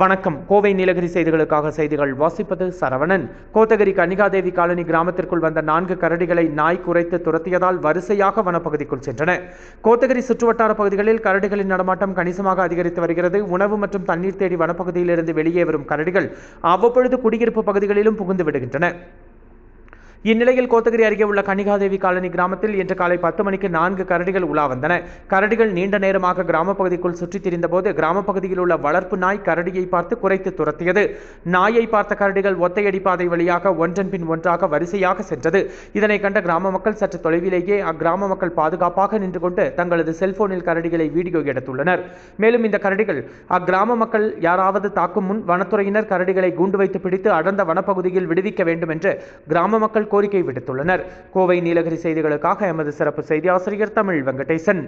வணக்கம். கோவை நீலகிரி செய்திகளுக்காக செய்திகள் வாசிப்பது சரவணன். கோத்தகிரி கன்னிகாதேவி காலனி கிராமத்திற்குள் வந்த நான்கு கரடிகளை நாய் குறைத்து துரத்தியதால் வரிசையாக வனப்பகுதிக்குள் சென்றன. கோத்தகிரி சுற்றுவட்டார பகுதிகளில் கரடிகளின் நடமாட்டம் கணிசமாக அதிகரித்து வருகிறது. உணவு மற்றும் தண்ணீர் தேடி வனப்பகுதியிலிருந்து வெளியே வரும் கரடிகள் அவ்வப்பொழுது குடியிருப்பு பகுதிகளிலும் புகுந்து விடுகின்றன. இந்நிலையில் கோத்தகிரி அருகே உள்ள கன்னிகாதேவி காலனி கிராமத்தில் இன்று காலை பத்து மணிக்கு நான்கு கரடிகள் உலா வந்தன. கரடிகள் நீண்ட நேரமாக கிராம பகுதிக்குள் சுற்றித் திரிந்தபோது கிராம பகுதியில் உள்ள வளர்ப்பு நாய் கரடியை பார்த்து குறைத்து துரத்தியது. நாயை பார்த்த கரடிகள் ஒத்தையடி பாதை வழியாக ஒன்றன் பின் ஒன்றாக வரிசையாக சென்றது. இதனை கண்ட கிராம மக்கள் சற்று தொலைவிலேயே அக்கிராம மக்கள் பாதுகாப்பாக நின்று கொண்டு தங்களது செல்போனில் கரடிகளை வீடியோ எடுத்துள்ளனர். மேலும் இந்த கரடிகள் அக்கிராம மக்கள் யாராவது தாக்கும் முன் வனத்துறையினர் கரடிகளை கூண்டு வைத்து பிடித்து அடர்ந்த வனப்பகுதியில் விடுவிக்க வேண்டும் என்று கிராம மக்கள் கோரிக்கை விடுத்துள்ளனர். கோவை நீலகிரி செய்திகளுக்காக எமது சிறப்பு செய்தி ஆசிரியர் தமிழ் வெங்கடேசன்.